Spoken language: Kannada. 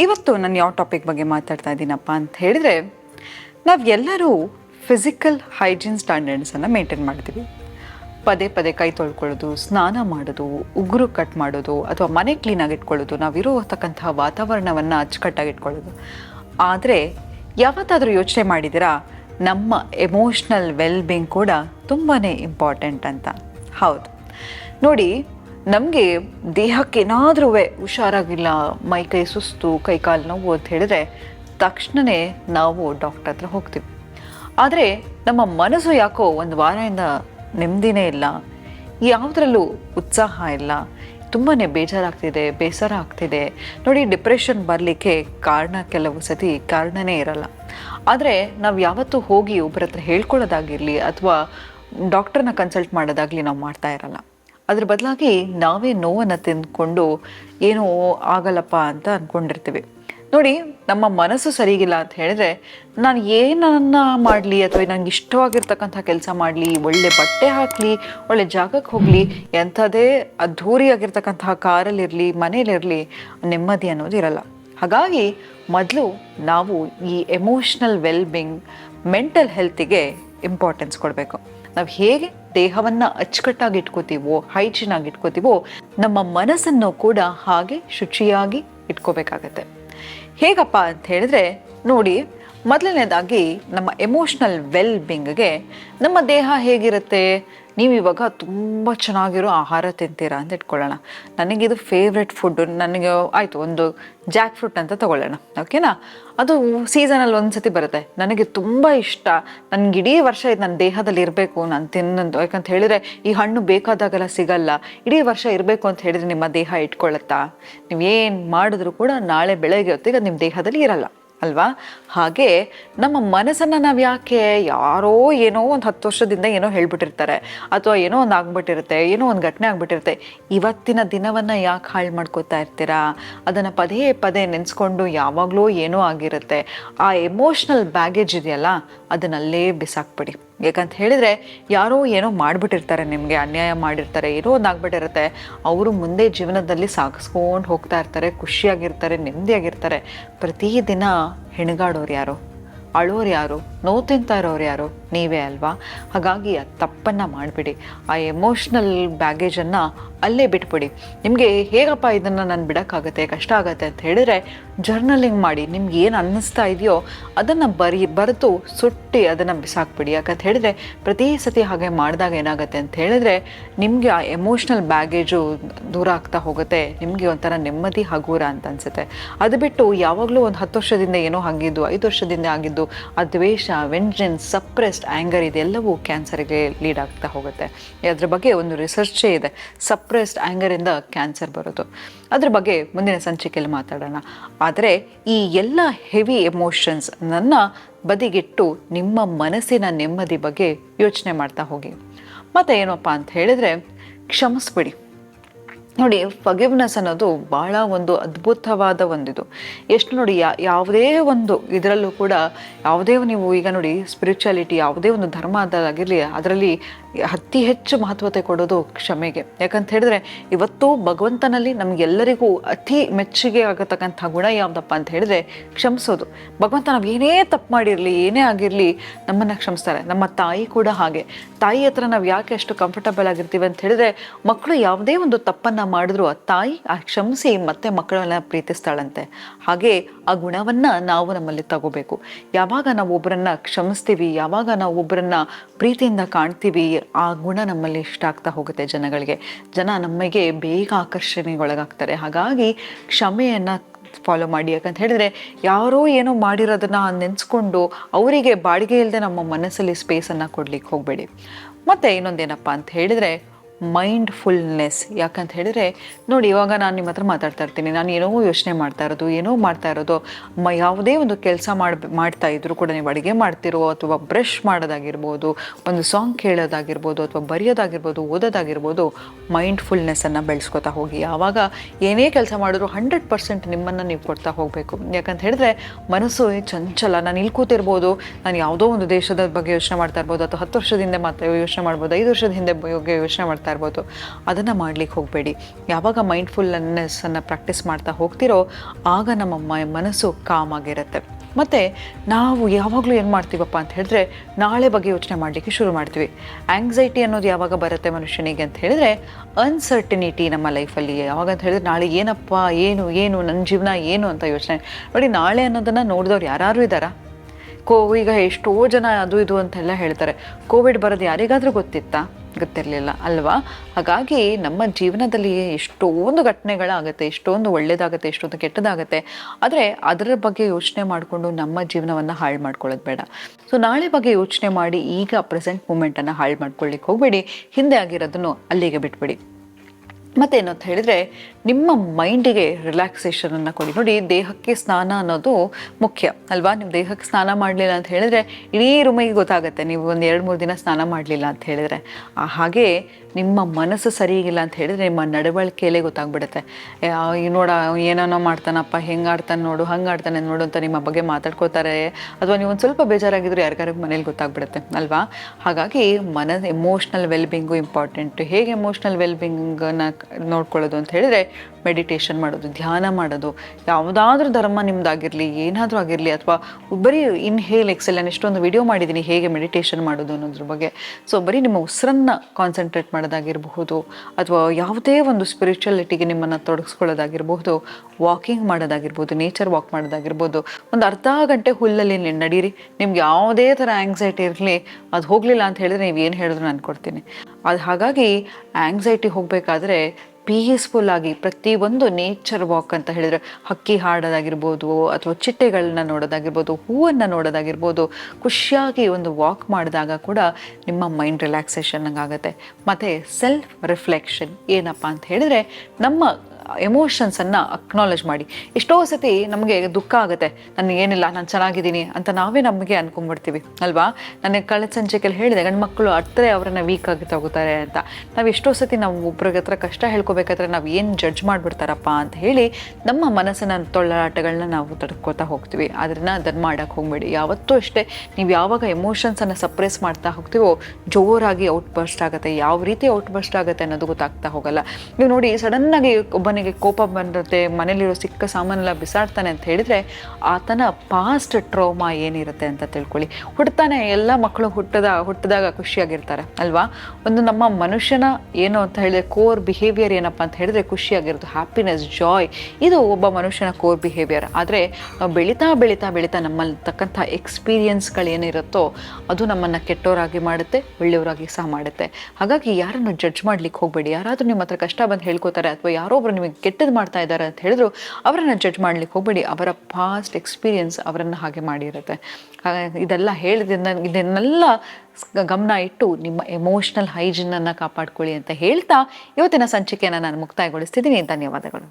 ಇವತ್ತು ನಾನು ಯಾವ ಟಾಪಿಕ್ ಬಗ್ಗೆ ಮಾತಾಡ್ತಾ ಇದ್ದೀನಪ್ಪ ಅಂತ ಹೇಳಿದರೆ, ನಾವು ಎಲ್ಲರೂ ಫಿಸಿಕಲ್ ಹೈಜೀನ್ ಸ್ಟ್ಯಾಂಡರ್ಡ್ಸನ್ನು ಮೇಂಟೈನ್ ಮಾಡ್ತೀವಿ. ಪದೇ ಪದೇ ಕೈ ತೊಳ್ಕೊಳ್ಳೋದು, ಸ್ನಾನ ಮಾಡೋದು, ಉಗುರು ಕಟ್ ಮಾಡೋದು, ಅಥವಾ ಮನೆ ಕ್ಲೀನಾಗಿ ಇಟ್ಕೊಳ್ಳೋದು ನಾವಿರೋತಕ್ಕಂತಹ ವಾತಾವರಣವನ್ನು ಅಚ್ಚುಕಟ್ಟಾಗಿ ಇಟ್ಕೊಳ್ಳೋದು. ಆದರೆ ಯಾವತ್ತಾದರೂ ಯೋಚನೆ ಮಾಡಿದಿರಾ ನಮ್ಮ ಎಮೋಷ್ನಲ್ ವೆಲ್ಬೀಂಗ್ ಕೂಡ ತುಂಬಾ ಇಂಪಾರ್ಟೆಂಟ್ ಅಂತ. ಹೌದು. ನೋಡಿ ನಮಗೆ ದೇಹಕ್ಕೆ ಏನಾದ್ರೂ ಹುಷಾರಾಗಿಲ್ಲ, ಮೈ ಕೈ ಸುಸ್ತು, ಕೈ ಕಾಲು ನೋವು ಅಂತ ಹೇಳಿದ್ರೆ ತಕ್ಷಣವೇ ನಾವು ಡಾಕ್ಟರ್ ಹತ್ರ ಹೋಗ್ತೀವಿ. ಆದರೆ ನಮ್ಮ ಮನಸ್ಸು ಯಾಕೋ ಒಂದು ವಾರದಿಂದ ನೆಮ್ಮದಿನೇ ಇಲ್ಲ, ಯಾವುದ್ರಲ್ಲೂ ಉತ್ಸಾಹ ಇಲ್ಲ ತುಂಬಾ ಬೇಜಾರಾಗ್ತಿದೆ, ಬೇಸರ ಆಗ್ತಿದೆ. ನೋಡಿ ಡಿಪ್ರೆಷನ್ ಬರಲಿಕ್ಕೆ ಕಾರಣ ಕೆಲವು ಸತಿ ಕಾರಣನೇ ಇರಲ್ಲ. ಆದರೆ ನಾವು ಯಾವತ್ತೂ ಹೋಗಿ ಒಬ್ಬರ ಹತ್ರ ಹೇಳ್ಕೊಳ್ಳೋದಾಗಿರಲಿ ಅಥವಾ ಡಾಕ್ಟರ್ನ ಕನ್ಸಲ್ಟ್ ಮಾಡೋದಾಗಲಿ ನಾವು ಮಾಡ್ತಾ ಇರಲ್ಲ. ಅದ್ರ ಬದಲಾಗಿ ನಾವೇ ನೋವನ್ನು ತಿಂದ್ಕೊಂಡು ಏನೋ ಆಗಲ್ಲಪ್ಪ ಅಂತ ಅಂದ್ಕೊಂಡಿರ್ತೀವಿ ನೋಡಿ, ನಮ್ಮ ಮನಸ್ಸು ಸರಿಗಿಲ್ಲ ಅಂತ ಹೇಳಿದ್ರೆ ನಾನು ಏನನ್ನ ಮಾಡಲಿ ಅಥವಾ ನನಗೆ ಇಷ್ಟವಾಗಿರ್ತಕ್ಕಂಥ ಕೆಲಸ ಮಾಡಲಿ, ಒಳ್ಳೆ ಬಟ್ಟೆ ಹಾಕಲಿ, ಒಳ್ಳೆ ಜಾಗಕ್ಕೆ ಹೋಗಲಿ, ಎಂಥದೇ ಅದ್ಧೂರಿಯಾಗಿರ್ತಕ್ಕಂತಹ ಕಾರಲ್ಲಿರಲಿ, ಮನೇಲಿರಲಿ ನೆಮ್ಮದಿ ಅನ್ನೋದು ಇರಲ್ಲ. ಹಾಗಾಗಿ ಮೊದಲು ನಾವು ಈ ಎಮೋಷ್ನಲ್ ವೆಲ್ಬಿಂಗ್ ಮೆಂಟಲ್ ಹೆಲ್ತಿಗೆ ಇಂಪಾರ್ಟೆನ್ಸ್ ಕೊಡಬೇಕು. ನಾವು ಹೇಗೆ ದೇಹವನ್ನು ಅಚ್ಚುಕಟ್ಟಾಗಿ ಇಟ್ಕೋತೀವೋ ಹೈಜೀನ್ ಆಗಿ ಇಟ್ಕೋತೀವೋ, ನಮ್ಮ ಮನಸ್ಸನ್ನು ಕೂಡ ಹಾಗೆ ಶುಚಿಯಾಗಿ ಇಟ್ಕೋಬೇಕಾಗತ್ತೆ. ಹೇಗಪ್ಪ ಅಂತ ಹೇಳಿದ್ರೆ, ನೋಡಿ, ಮೊದಲನೇದಾಗಿ ನಮ್ಮ ಎಮೋಷ್ನಲ್ ವೆಲ್ ಬಿಂಗ್ಗೆ ನಮ್ಮ ದೇಹ ಹೇಗಿರುತ್ತೆ? ನೀವು ಇವಾಗ ತುಂಬ ಚೆನ್ನಾಗಿರೋ ಆಹಾರ ತಿಂತೀರಾ ಅಂತ ಇಟ್ಕೊಳ್ಳೋಣ. ನನಗಿದು ಫೇವ್ರೆಟ್ ಫುಡ್ಡು ನನಗೆ ಆಯಿತು, ಒಂದು ಜಾಕ್ ಫ್ರೂಟ್ ಅಂತ ತಗೊಳ್ಳೋಣ. ಓಕೆನಾ ಅದು ಸೀಸನಲ್ಲಿ ಒಂದು ಸತಿ ಬರುತ್ತೆ. ನನಗೆ ತುಂಬ ಇಷ್ಟ. ನನಗೆ ಇಡೀ ವರ್ಷ ಇದು ನನ್ನ ದೇಹದಲ್ಲಿ ಇರಬೇಕು, ನಾನು ತಿನ್ನೋದು. ಯಾಕಂತ ಹೇಳಿದರೆ, ಈ ಹಣ್ಣು ಬೇಕಾದಾಗೆಲ್ಲ ಸಿಗಲ್ಲ. ಇಡೀ ವರ್ಷ ಇರಬೇಕು ಅಂತ ಹೇಳಿದರೆ ನಿಮ್ಮ ದೇಹ ಇಟ್ಕೊಳ್ಳುತ್ತಾ? ನೀವು ಏನು ಮಾಡಿದ್ರು ಕೂಡ ನಾಳೆ ಬೆಳಗ್ಗೆ ಹೊತ್ತಿಗೆ ನಿಮ್ಮ ದೇಹದಲ್ಲಿ ಇರಲ್ಲ. ಅಲ್ವಾ? ಹಾಗೆ ನಮ್ಮ ಮನಸ್ಸನ್ನು ನಾವು ಯಾಕೆ ಯಾರೋ ಏನೋ ಒಂದು ಹತ್ತು ವರ್ಷದಿಂದ ಏನೋ ಹೇಳ್ಬಿಟ್ಟಿರ್ತಾರೆ, ಅಥವಾ ಏನೋ ಒಂದು ಆಗ್ಬಿಟ್ಟಿರುತ್ತೆ, ಏನೋ ಒಂದು ಘಟನೆ ಆಗ್ಬಿಟ್ಟಿರುತ್ತೆ, ಇವತ್ತಿನ ದಿನವನ್ನು ಯಾಕೆ ಹಾಳು ಮಾಡ್ಕೋತಾ ಇರ್ತೀರಾ? ಅದನ್ನು ಪದೇ ಪದೇ ನೆನೆಸ್ಕೊಂಡು ಯಾವಾಗಲೂ ಏನೋ ಆಗಿರುತ್ತೆ. ಆ ಎಮೋಷ್ನಲ್ ಬ್ಯಾಗೇಜ್ ಇದೆಯಲ್ಲ, ಅದನ್ನಲ್ಲೇ ಬಿಸಾಕ್ಬಿಡಿ. ಯಾಕಂತ ಹೇಳಿದರೆ ಯಾರೋ ಏನೋ ಮಾಡಿಬಿಟ್ಟಿರ್ತಾರೆ, ನಿಮಗೆ ಅನ್ಯಾಯ ಮಾಡಿರ್ತಾರೆ, ಏನೋ ಒಂದಾಗ್ಬಿಟ್ಟಿರುತ್ತೆ ಅವರು ಮುಂದೆ ಜೀವನದಲ್ಲಿ ಸಾಗಿಸ್ಕೊಂಡು ಹೋಗ್ತಾ ಇರ್ತಾರೆ, ಖುಷಿಯಾಗಿರ್ತಾರೆ, ನೆಮ್ಮದಿಯಾಗಿರ್ತಾರೆ. ಪ್ರತಿದಿನ ಹೆಣಗಾಡೋರು ಯಾರು? ಅಳೋರು ಯಾರು? ನೋವು ತಿಂತಾ ಇರೋರು ಯಾರು? ನೀವೇ ಅಲ್ವಾ? ಹಾಗಾಗಿ ಆ ತಪ್ಪನ್ನು ಮಾಡಿಬಿಡಿ. ಆ ಎಮೋಷ್ನಲ್ ಬ್ಯಾಗೇಜನ್ನು ಅಲ್ಲೇ ಬಿಟ್ಬಿಡಿ. ನಿಮಗೆ ಹೇಗಪ್ಪ ಇದನ್ನು ನಾನು ಬಿಡೋಕ್ಕಾಗತ್ತೆ, ಕಷ್ಟ ಆಗುತ್ತೆ ಅಂತ ಹೇಳಿದರೆ ಜರ್ನಲಿಂಗ್ ಮಾಡಿ. ನಿಮ್ಗೆ ಏನು ಅನ್ನಿಸ್ತಾ ಇದೆಯೋ ಅದನ್ನು ಬರಿ, ಬರೆದು ಸುಟ್ಟಿ ಅದನ್ನು ಬಿಸಾಕ್ಬಿಡಿ. ಯಾಕಂತ ಹೇಳಿದರೆ ಪ್ರತಿ ಸತಿ ಹಾಗೆ ಮಾಡಿದಾಗ ಏನಾಗುತ್ತೆ ಅಂತ ಹೇಳಿದ್ರೆ ನಿಮಗೆ ಆ ಎಮೋಷ್ನಲ್ ಬ್ಯಾಗೇಜು ದೂರ ಆಗ್ತಾ ಹೋಗುತ್ತೆ. ನಿಮಗೆ ಒಂಥರ ನೆಮ್ಮದಿ ಹಗೂರ ಅಂತ ಅನಿಸುತ್ತೆ. ಅದು ಬಿಟ್ಟು ಯಾವಾಗಲೂ ಒಂದು ಹತ್ತು ವರ್ಷದಿಂದ ಏನೋ ಹಾಗಿದ್ದು, ಐದು ವರ್ಷದಿಂದ ಆಗಿದ್ದು ಆ ದ್ವೇಷ ಸಪ್ರೆಸ್ಡ್ ಆ್ಯಂಗರ್ ಇದೆಲ್ಲವೂ ಕ್ಯಾನ್ಸರ್ಗೆ ಲೀಡ್ ಆಗ್ತಾ ಹೋಗುತ್ತೆ. ಅದ್ರ ಬಗ್ಗೆ ಒಂದು ರಿಸರ್ಚೇ ಇದೆ. ಸಪ್ರೆಸ್ಡ್ ಆ್ಯಂಗರಿಂದ ಕ್ಯಾನ್ಸರ್ ಬರೋದು. ಅದ್ರ ಬಗ್ಗೆ ಮುಂದಿನ ಸಂಚಿಕೆಯಲ್ಲಿ ಮಾತಾಡೋಣ. ಆದರೆ ಈ ಎಲ್ಲ ಹೆವಿ ಎಮೋಷನ್ಸ್ ನನ್ನ ಬದಿಗಿಟ್ಟು ನಿಮ್ಮ ಮನಸ್ಸಿನ ನೆಮ್ಮದಿ ಬಗ್ಗೆ ಯೋಚನೆ ಮಾಡ್ತಾ ಹೋಗಿ. ಮತ್ತು ಏನಪ್ಪ ಅಂತ ಹೇಳಿದರೆ, ಕ್ಷಮಿಸ್ಬಿಡಿ. ನೋಡಿ ಫಗಿವ್ನೆಸ್ ಅನ್ನೋದು ಬಹಳ ಒಂದು ಅದ್ಭುತವಾದ ಒಂದಿದು. ಎಷ್ಟು ನೋಡಿ ಯಾವುದೇ ಒಂದು ಇದರಲ್ಲೂ ಕೂಡ ಯಾವುದೇ ನೀವು ಈಗ ನೋಡಿ ಸ್ಪಿರಿಚುಯಾಲಿಟಿ ಯಾವುದೇ ಒಂದು ಧರ್ಮ ಅದಾಗಿರಲಿ, ಅದರಲ್ಲಿ ಅತಿ ಹೆಚ್ಚು ಮಹತ್ವತೆ ಕೊಡೋದು ಕ್ಷಮೆಗೆ. ಯಾಕಂತ ಹೇಳಿದ್ರೆ, ಇವತ್ತು ಭಗವಂತನಲ್ಲಿ ನಮಗೆಲ್ಲರಿಗೂ ಅತಿ ಮೆಚ್ಚುಗೆ ಆಗತಕ್ಕಂಥ ಗುಣ ಯಾವುದಪ್ಪ ಅಂತ ಹೇಳಿದ್ರೆ, ಕ್ಷಮಿಸೋದು. ಭಗವಂತ ನಾವು ಏನೇ ತಪ್ಪು ಮಾಡಿರಲಿ, ಏನೇ ಆಗಿರಲಿ, ನಮ್ಮನ್ನು ಕ್ಷಮಿಸ್ತಾರೆ. ನಮ್ಮ ತಾಯಿ ಕೂಡ ಹಾಗೆ. ತಾಯಿ ಹತ್ರ ನಾವು ಯಾಕೆ ಅಷ್ಟು ಕಂಫರ್ಟಬಲ್ ಆಗಿರ್ತೀವಿ ಅಂತ ಹೇಳಿದ್ರೆ ಮಕ್ಕಳು ಯಾವುದೇ ಒಂದು ತಪ್ಪನ್ನು ಮಾಡಿದ್ರು ಆ ತಾಯಿ, ಆ ಕ್ಷಮಿಸಿ ಮತ್ತೆ ಮಕ್ಕಳನ್ನ ಪ್ರೀತಿಸ್ತಾಳಂತೆ. ಹಾಗೆ ಆ ಗುಣವನ್ನು ನಾವು ನಮ್ಮಲ್ಲಿ ತಗೋಬೇಕು. ಯಾವಾಗ ನಾವು ಒಬ್ಬರನ್ನ ಕ್ಷಮಿಸ್ತೀವಿ, ಯಾವಾಗ ನಾವು ಒಬ್ಬರನ್ನ ಪ್ರೀತಿಯಿಂದ ಕಾಣ್ತೀವಿ, ಆ ಗುಣ ನಮ್ಮಲ್ಲಿ ಇಷ್ಟ ಆಗ್ತಾ ಹೋಗುತ್ತೆ ಜನಗಳಿಗೆ. ಜನ ನಮಗೆ ಬೇಗ ಆಕರ್ಷಣೆಗೊಳಗಾಗ್ತಾರೆ. ಹಾಗಾಗಿ ಕ್ಷಮೆಯನ್ನು ಫಾಲೋ ಮಾಡಿ. ಯಾಕಂತ ಹೇಳಿದ್ರೆ, ಯಾರೋ ಏನೋ ಮಾಡಿರೋದನ್ನ ನೆನೆಸ್ಕೊಂಡು ಅವರಿಗೆ ಬಾಡಿಗೆ ಇಲ್ಲದೆ ನಮ್ಮ ಮನಸ್ಸಲ್ಲಿ ಸ್ಪೇಸನ್ನು ಕೊಡ್ಲಿಕ್ಕೆ ಹೋಗಬೇಡಿ. ಮತ್ತು ಇನ್ನೊಂದೇನಪ್ಪ ಅಂತ ಹೇಳಿದರೆ ಮೈಂಡ್ ಫುಲ್ನೆಸ್ ಯಾಕಂತ ಹೇಳಿದರೆ, ನೋಡಿ ಇವಾಗ ನಾನು ನಿಮ್ಮ ಹತ್ರ ಮಾತಾಡ್ತಾ ಇರ್ತೀನಿ. ನಾನು ಏನೋ ಯೋಚನೆ ಮಾಡ್ತಾ ಇರೋದು, ಏನೋ ಮಾಡ್ತಾ ಇರೋದು, ಮ ಯಾವುದೇ ಒಂದು ಕೆಲಸ ಮಾಡಿ, ಮಾಡ್ತಾ ಇದ್ರು ಕೂಡ ನೀವು ಅಡುಗೆ ಮಾಡ್ತಿರೋ ಅಥವಾ ಬ್ರಷ್ ಮಾಡೋದಾಗಿರ್ಬೋದು, ಒಂದು ಸಾಂಗ್ ಕೇಳೋದಾಗಿರ್ಬೋದು ಅಥವಾ ಬರೆಯೋದಾಗಿರ್ಬೋದು, ಓದೋದಾಗಿರ್ಬೋದು ಮೈಂಡ್ ಫುಲ್ನೆಸ್ಸನ್ನು ಬೆಳೆಸ್ಕೊತಾ ಹೋಗಿ. ಯಾವಾಗ ಏನೇ ಕೆಲಸ ಮಾಡಿದ್ರು ಹಂಡ್ರೆಡ್ ಪರ್ಸೆಂಟ್ ನಿಮ್ಮನ್ನು ನೀವು ಕೊಡ್ತಾ ಹೋಗಬೇಕು. ಯಾಕಂತ ಹೇಳಿದ್ರೆ, ಮನಸ್ಸು ಚಂಚಲ. ನಾನು ಇಲ್ಲಿ ಕೂತಿರ್ಬೋದು, ನಾನು ಯಾವುದೋ ಒಂದು ದೇಶದ ಬಗ್ಗೆ ಯೋಚನೆ ಮಾಡ್ತಾ ಇರ್ಬೋದು, ಅಥವಾ ಹತ್ತು ವರ್ಷದ ಹಿಂದೆ ಮಾತ್ರ ಯೋಚನೆ ಮಾಡ್ಬೋದು, ಐದು ವರ್ಷದ ಹಿಂದೆ ಬಗ್ಗೆ ಯೋಚನೆ ಮಾಡ್ತಾ ಮಾಡ್ತಾ ಇರ್ಬೋದು. ಅದನ್ನು ಮಾಡಲಿಕ್ಕೆ ಹೋಗಬೇಡಿ. ಯಾವಾಗ ಮೈಂಡ್ಫುಲ್ನೆಸ್ಸನ್ನು ಪ್ರಾಕ್ಟೀಸ್ ಮಾಡ್ತಾ ಹೋಗ್ತಿರೋ, ಆಗ ನಮ್ಮ ಮನಸ್ಸು ಕಾಮ್ ಆಗಿರುತ್ತೆ. ಮತ್ತು ನಾವು ಯಾವಾಗಲೂ ಏನು ಮಾಡ್ತೀವಪ್ಪ ಅಂತ ಹೇಳಿದ್ರೆ, ನಾಳೆ ಬಗ್ಗೆ ಯೋಚನೆ ಮಾಡಲಿಕ್ಕೆ ಶುರು ಮಾಡ್ತೀವಿ. ಆ್ಯಂಗ್ಸೈಟಿ ಅನ್ನೋದು ಯಾವಾಗ ಬರುತ್ತೆ ಮನುಷ್ಯನಿಗೆ ಅಂತ ಹೇಳಿದ್ರೆ ಅನ್ಸರ್ಟಿನಿಟಿ ನಮ್ಮ ಲೈಫಲ್ಲಿ ಯಾವಾಗ ಅಂತ ಹೇಳಿದ್ರೆ, ನಾಳೆ ಏನಪ್ಪ, ಏನು ಏನು ನನ್ನ ಜೀವನ ಏನು ಅಂತ ಯೋಚನೆ. ನೋಡಿ, ನಾಳೆ ಅನ್ನೋದನ್ನು ನೋಡಿದವ್ರು ಯಾರು ಇದ್ದಾರಾ? ಕೋ, ಈಗ ಎಷ್ಟೋ ಜನ ಅದು ಇದು ಅಂತೆಲ್ಲ ಹೇಳ್ತಾರೆ. ಕೋವಿಡ್ ಬರೋದು ಯಾರಿಗಾದರೂ ಗೊತ್ತಿತ್ತಾ? ಗೊತ್ತಿರಲಿಲ್ಲ, ಅಲ್ವಾ? ಹಾಗಾಗಿ ನಮ್ಮ ಜೀವನದಲ್ಲಿ ಎಷ್ಟೊಂದು ಘಟನೆಗಳಾಗುತ್ತೆ, ಎಷ್ಟೊಂದು ಒಳ್ಳೇದಾಗುತ್ತೆ, ಎಷ್ಟೊಂದು ಕೆಟ್ಟದಾಗುತ್ತೆ, ಆದರೆ ಅದರ ಬಗ್ಗೆ ಯೋಚನೆ ಮಾಡಿಕೊಂಡು ನಮ್ಮ ಜೀವನವನ್ನು ಹಾಳು ಮಾಡ್ಕೊಳ್ಳೋದು ಬೇಡ. ಸೊ ನಾಳೆ ಬಗ್ಗೆ ಯೋಚನೆ ಮಾಡಿ ಈಗ ಪ್ರೆಸೆಂಟ್ ಮೂಮೆಂಟನ್ನು ಹಾಳು ಮಾಡ್ಕೊಳ್ಳಿಕ್ಕೆ ಹೋಗಬೇಡಿ, ಹಿಂದೆ ಆಗಿರೋದನ್ನು ಅಲ್ಲಿಗೆ ಬಿಟ್ಬಿಡಿ. ಮತ್ತೇನು ಅಂತ ಹೇಳಿದರೆ, ನಿಮ್ಮ ಮೈಂಡಿಗೆ ರಿಲ್ಯಾಕ್ಸೇಷನನ್ನು ಕೊಡಿ. ನೋಡಿ, ದೇಹಕ್ಕೆ ಸ್ನಾನ ಅನ್ನೋದು ಮುಖ್ಯ, ಅಲ್ವಾ? ನಿಮ್ಮ ದೇಹಕ್ಕೆ ಸ್ನಾನ ಮಾಡಲಿಲ್ಲ ಅಂತ ಹೇಳಿದ್ರೆ, ಇಡೀ ರೂಮಿಗೆ ಗೊತ್ತಾಗುತ್ತೆ, ನೀವು ಒಂದು ಎರಡು ಮೂರು ದಿನ ಸ್ನಾನ ಮಾಡಲಿಲ್ಲ ಅಂತ ಹೇಳಿದರೆ. ಹಾಗೆ ನಿಮ್ಮ ಮನಸ್ಸು ಸರಿಯಿಲ್ಲ ಅಂತ ಹೇಳಿದರೆ ನಿಮ್ಮ ನಡವಳಿಕೆಯಲ್ಲೇ ಗೊತ್ತಾಗ್ಬಿಡುತ್ತೆ. ನೋಡ ಏನೇನೋ ಮಾಡ್ತಾನಪ್ಪ, ಹೆಂಗೆ ಆಡ್ತಾನೆ ನೋಡು, ಹಂಗೆ ಆಡ್ತಾನೆ ನೋಡು ಅಂತ ನಿಮ್ಮ ಬಗ್ಗೆ ಮಾತಾಡ್ಕೋತಾರೆ ಅಥವಾ ನೀವು ಒಂದು ಸ್ವಲ್ಪ ಬೇಜಾರಾಗಿದ್ದರೂ ಯಾರಿಗಾರು ಮನೇಲಿ ಗೊತ್ತಾಗ್ಬಿಡುತ್ತೆ, ಅಲ್ವಾ? ಹಾಗಾಗಿ ಮನ ಎಮೋಷ್ನಲ್ ವೆಲ್ಬಿಂಗು ಇಂಪಾರ್ಟೆಂಟ್ ಹೇಗೆ ಎಮೋಷ್ನಲ್ ವೆಲ್ಬಿಂಗನ್ನು ನೋಡ್ಕೊಳ್ಳೋದು ಅಂತ ಹೇಳಿದರೆ ಮೆಡಿಟೇಷನ್ ಮಾಡೋದು, ಧ್ಯಾನ ಮಾಡೋದು, ಯಾವುದಾದ್ರೂ ಧರ್ಮ ನಿಮ್ಮದಾಗಿರಲಿ ಏನಾದರೂ ಆಗಿರಲಿ, ಅಥವಾ ಬರೀ ಇನ್ಹೇಲ್ ಎಕ್ಸೆಲ್ ನಾನು ಎಷ್ಟೊಂದು ವಿಡಿಯೋ ಮಾಡಿದ್ದೀನಿ ಹೇಗೆ ಮೆಡಿಟೇಷನ್ ಮಾಡೋದು ಅನ್ನೋದ್ರ ಬಗ್ಗೆ. ಸೊ ಬರೀ ನಿಮ್ಮ ಉಸಿರನ್ನ ಕಾನ್ಸಂಟ್ರೇಟ್ ಮಾಡೋದಾಗಿರಬಹುದು, ಅಥವಾ ಯಾವುದೇ ಒಂದು ಸ್ಪಿರಿಚುವಲಿಟಿಗೆ ನಿಮ್ಮನ್ನು ತೊಡಗಿಸ್ಕೊಳ್ಳೋದಾಗಿರ್ಬೋದು ವಾಕಿಂಗ್ ಮಾಡೋದಾಗಿರ್ಬೋದು ನೇಚರ್ ವಾಕ್ ಮಾಡೋದಾಗಿರ್ಬೋದು, ಒಂದು ಅರ್ಧ ಗಂಟೆ ಹುಲ್ಲಲ್ಲಿ ನಡೀರಿ. ನಿಮ್ಗೆ ಯಾವುದೇ ಥರ ಆ್ಯಂಗ್ಸೈಟಿ ಇರಲಿ, ಅದು ಹೋಗಲಿಲ್ಲ ಅಂತ ಹೇಳಿದ್ರೆ ನೀವು ಏನು ಹೇಳಿದ್ರು ನಾನು ಕೊಡ್ತೀನಿ. ಅದು ಹಾಗಾಗಿ ಆ್ಯಂಗ್ಸೈಟಿ ಹೋಗಬೇಕಾದ್ರೆ ಪೀಸ್ಫುಲ್ ಆಗಿ ಪ್ರತಿಯೊಂದು ನೇಚರ್ ವಾಕ್ ಅಂತ ಹೇಳಿದರೆ ಹಕ್ಕಿ ಹಾಡೋದಾಗಿರ್ಬೋದು ಅಥವಾ ಚಿಟ್ಟೆಗಳನ್ನ ನೋಡೋದಾಗಿರ್ಬೋದು, ಹೂವನ್ನು ನೋಡೋದಾಗಿರ್ಬೋದು, ಖುಷಿಯಾಗಿ ಒಂದು ವಾಕ್ ಮಾಡಿದಾಗ ಕೂಡ ನಿಮ್ಮ ಮೈಂಡ್ ರಿಲ್ಯಾಕ್ಸೇಷನ್ ಆಗುತ್ತೆ ಮತ್ತು ಸೆಲ್ಫ್ ರಿಫ್ಲೆಕ್ಷನ್ ಏನಪ್ಪ ಅಂತ ಹೇಳಿದರೆ ನಮ್ಮ ಎಮೋಷನ್ಸನ್ನು ಅಕ್ನಾಲೇಜ್ ಮಾಡಿ. ಎಷ್ಟೋ ಸತಿ ನಮಗೆ ದುಃಖ ಆಗುತ್ತೆ. ಏನಿಲ್ಲ, ನಾನು ಚೆನ್ನಾಗಿದ್ದೀನಿ ಅಂತ ನಾವೇ ನಮಗೆ ಅನ್ಕೊಂಡ್ಬಿಡ್ತೀವಿ. ಅಲ್ವಾ? ನನಗೆ ಕಳೆದ ಸಂಚಿಕೆಯಲ್ಲಿ ಹೇಳಿದೆ ಗಂಡು ಮಕ್ಕಳು ಅತ್ತರೆ ಅವರನ್ನು ವೀಕ್ ಆಗಿ ತಗೋತಾರೆ ಅಂತ. ನಾವು ಎಷ್ಟೋ ಸತಿ ನಾವು ಒಬ್ರಿಗೆ ಹತ್ರ ಕಷ್ಟ ಹೇಳ್ಕೊಬೇಕಾದ್ರೆ ನಾವು ಏನು ಜಡ್ಜ್ ಮಾಡಿಬಿಡ್ತಾರಪ್ಪ ಅಂತ ಹೇಳಿ ನಮ್ಮ ಮನಸ್ಸಿನ ತೊಳ್ಳಾಟಗಳನ್ನ ನಾವು ತಡ್ಕೋತಾ ಹೋಗ್ತೀವಿ. ಅದನ್ನು ಅದನ್ನ ಮಾಡೋಕ್ಕೆ ಹೋಗಬೇಡಿ. ಯಾವತ್ತೂ ಅಷ್ಟೇ, ನೀವು ಯಾವಾಗ ಎಮೋಷನ್ಸನ್ನು ಸಪ್ರೆಸ್ ಮಾಡ್ತಾ ಹೋಗ್ತೀವೋ, ಜೋರಾಗಿ ಔಟ್ ಬರ್ಸ್ಟ್ ಆಗುತ್ತೆ. ಯಾವ ರೀತಿ ಔಟ್ ಬರ್ಸ್ಟ್ ಆಗುತ್ತೆ ಅನ್ನೋದು ಗೊತ್ತಾಗ್ತಾ ಹೋಗಲ್ಲ. ನೀವು ನೋಡಿ ಸಡನ್ನಾಗಿ ಒಬ್ಬನಿಗೆ ಕೋಪ ಬಂದಿರುತ್ತೆ, ಮನೇಲಿರೋ ಸಿಕ್ಕ ಸಾಮಾನೆಲ್ಲ ಬಿಸಾಡ್ತಾನೆ ಅಂತ ಹೇಳಿದರೆ ಆತನ ಪಾಸ್ಟ್ ಟ್ರೋಮಾ ಏನಿರುತ್ತೆ ಅಂತ ತಿಳ್ಕೊಳ್ಳಿ. ಹುಡ್ತಾನೆ ಎಲ್ಲ ಮಕ್ಕಳು ಹುಟ್ಟದ, ಹುಟ್ಟಿದಾಗ ಖುಷಿಯಾಗಿರ್ತಾರೆ, ಅಲ್ವಾ? ಒಂದು ನಮ್ಮ ಮನುಷ್ಯನ ಏನು ಅಂತ ಹೇಳಿದ್ರೆ ಕೋರ್ ಬಿಹೇವಿಯರ್ ಏನಪ್ಪ ಅಂತ ಹೇಳಿದ್ರೆ ಖುಷಿಯಾಗಿರೋದು ಹ್ಯಾಪಿನೆಸ್ ಜಾಯ್ ಇದು ಒಬ್ಬ ಮನುಷ್ಯನ ಕೋರ್ ಬಿಹೇವಿಯರ್ ಆದರೆ, ಬೆಳೀತಾ ಬೆಳೀತಾ ಬೆಳೀತಾ ನಮ್ಮಲ್ಲಿ ತಕ್ಕಂಥ ಎಕ್ಸ್ಪೀರಿಯನ್ಸ್ಗಳು ಏನಿರುತ್ತೋ ಅದು ನಮ್ಮನ್ನು ಕೆಟ್ಟವರಾಗಿ ಮಾಡುತ್ತೆ, ಒಳ್ಳೆಯವರಾಗಿ ಸಹ ಮಾಡುತ್ತೆ. ಹಾಗಾಗಿ ಯಾರನ್ನು ಜಡ್ಜ್ ಮಾಡ್ಲಿಕ್ಕೆ ಹೋಗಬೇಡಿ. ಯಾರಾದರೂ ನಿಮ್ಮ ಹತ್ರ ಕಷ್ಟ ಬಂದು ಹೇಳ್ಕೊತಾರೆ ಅಥವಾ ಯಾರೋ ನಿಮಗೆ ಕೆಟ್ಟದ್ದು ಮಾಡ್ತಾ ಇದ್ದಾರೆ ಅಂತ ಹೇಳಿದ್ರು, ಅವರನ್ನು ಜಡ್ಜ್ ಮಾಡ್ಲಿಕ್ಕೆ ಹೋಗಬೇಡಿ. ಅವರ ಪಾಸ್ಟ್ ಎಕ್ಸ್ಪೀರಿಯನ್ಸ್ ಅವರನ್ನು ಹಾಗೆ ಮಾಡಿರುತ್ತೆ. ಇದೆಲ್ಲ ಹೇಳಿದ್ರಿಂದ ಇದನ್ನೆಲ್ಲ ಗಮನ ಇಟ್ಟು ನಿಮ್ಮ ಎಮೋಷ್ನಲ್ ಹೈಜಿನನ್ನು ಕಾಪಾಡ್ಕೊಳ್ಳಿ ಅಂತ ಹೇಳ್ತಾ ಇವತ್ತಿನ ಸಂಚಿಕೆಯನ್ನು ನಾನು ಮುಕ್ತಾಯಗೊಳಿಸ್ತಿದ್ದೀನಿ. ಧನ್ಯವಾದಗಳು.